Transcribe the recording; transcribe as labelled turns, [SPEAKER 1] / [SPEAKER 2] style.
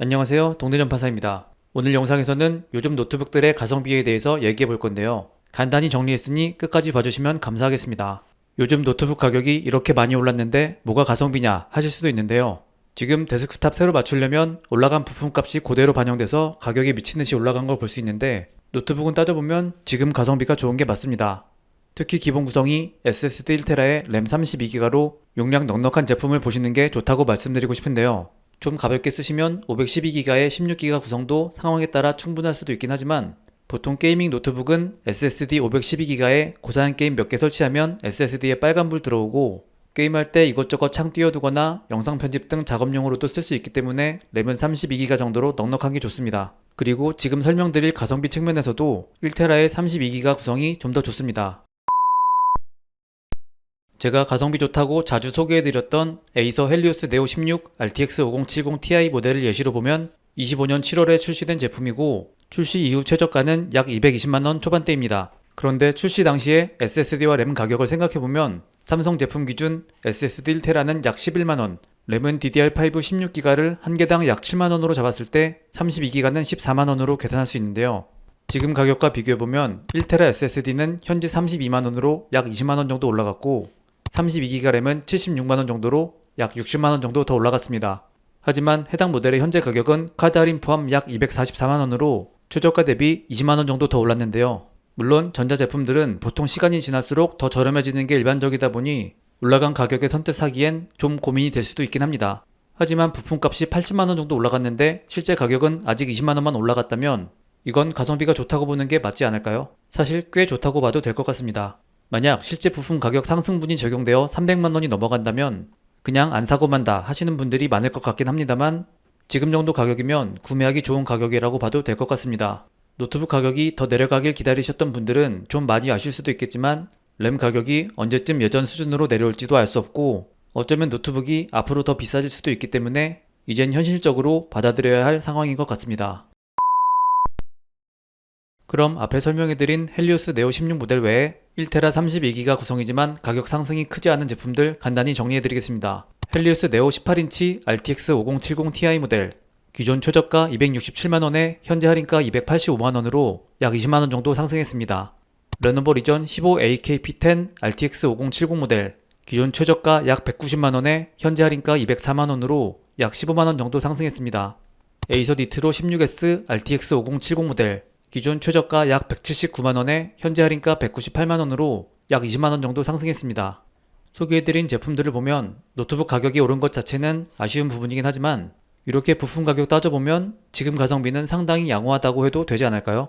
[SPEAKER 1] 안녕하세요. 동네전파사입니다. 오늘 영상에서는 요즘 노트북들의 가성비에 대해서 얘기해 볼 건데요. 간단히 정리했으니 끝까지 봐주시면 감사하겠습니다. 요즘 노트북 가격이 이렇게 많이 올랐는데 뭐가 가성비냐 하실 수도 있는데요. 지금 데스크탑 새로 맞추려면 올라간 부품값이 그대로 반영돼서 가격이 미친듯이 올라간 걸 볼 수 있는데 노트북은 따져보면 지금 가성비가 좋은 게 맞습니다. 특히 기본 구성이 SSD 1테라에 램 32기가로 용량 넉넉한 제품을 보시는 게 좋다고 말씀드리고 싶은데요. 좀 가볍게 쓰시면 512기가의 16기가 구성도 상황에 따라 충분할 수도 있긴 하지만 보통 게이밍 노트북은 SSD 512기가에 고사양 게임 몇 개 설치하면 SSD에 빨간불 들어오고 게임할 때 이것저것 창 띄워두거나 영상 편집 등 작업용으로도 쓸 수 있기 때문에 램은 32기가 정도로 넉넉한 게 좋습니다. 그리고 지금 설명드릴 가성비 측면에서도 1테라의 32기가 구성이 좀 더 좋습니다. 제가 가성비 좋다고 자주 소개해드렸던 에이서 헬리오스 네오 16 RTX 5070 Ti 모델을 예시로 보면 25년 7월에 출시된 제품이고 출시 이후 최저가는 약 220만원 초반대입니다. 그런데 출시 당시에 SSD와 램 가격을 생각해보면 삼성 제품 기준 SSD 1테라는 약 11만원, 램은 DDR5 16기가를 한 개당 약 7만원으로 잡았을 때 32기가는 14만원으로 계산할 수 있는데요. 지금 가격과 비교해보면 1테라 SSD는 현재 32만원으로 약 20만원 정도 올라갔고 32기가 램은 76만원 정도로 약 60만원 정도 더 올라갔습니다. 하지만 해당 모델의 현재 가격은 카드 할인 포함 약 244만원으로 최저가 대비 20만원 정도 더 올랐는데요. 물론 전자제품들은 보통 시간이 지날수록 더 저렴해지는 게 일반적이다 보니 올라간 가격에 선뜻 사기엔 좀 고민이 될 수도 있긴 합니다. 하지만 부품값이 80만원 정도 올라갔는데 실제 가격은 아직 20만원만 올라갔다면 이건 가성비가 좋다고 보는 게 맞지 않을까요? 사실 꽤 좋다고 봐도 될 것 같습니다. 만약 실제 부품 가격 상승분이 적용되어 300만 원이 넘어간다면 그냥 안 사고 만다 하시는 분들이 많을 것 같긴 합니다만 지금 정도 가격이면 구매하기 좋은 가격이라고 봐도 될 것 같습니다. 노트북 가격이 더 내려가길 기다리셨던 분들은 좀 많이 아실 수도 있겠지만 램 가격이 언제쯤 예전 수준으로 내려올지도 알 수 없고 어쩌면 노트북이 앞으로 더 비싸질 수도 있기 때문에 이젠 현실적으로 받아들여야 할 상황인 것 같습니다. 그럼 앞에 설명해드린 헬리오스 네오 16 모델 외에 1테라 32기가 구성이지만 가격 상승이 크지 않은 제품들 간단히 정리해드리겠습니다. 헬리오스 네오 18인치 RTX 5070 Ti 모델 기존 최저가 267만원에 현재 할인가 285만원으로 약 20만원 정도 상승했습니다. 레노버 리전 15AKP10 RTX 5070 모델 기존 최저가 약 190만원에 현재 할인가 204만원으로 약 15만원 정도 상승했습니다. 에이서 니트로 16S RTX 5070 모델 기존 최저가 약 179만원에 현재 할인가 198만원으로 약 20만원 정도 상승했습니다. 소개해드린 제품들을 보면 노트북 가격이 오른 것 자체는 아쉬운 부분이긴 하지만 이렇게 부품 가격 따져보면 지금 가성비는 상당히 양호하다고 해도 되지 않을까요?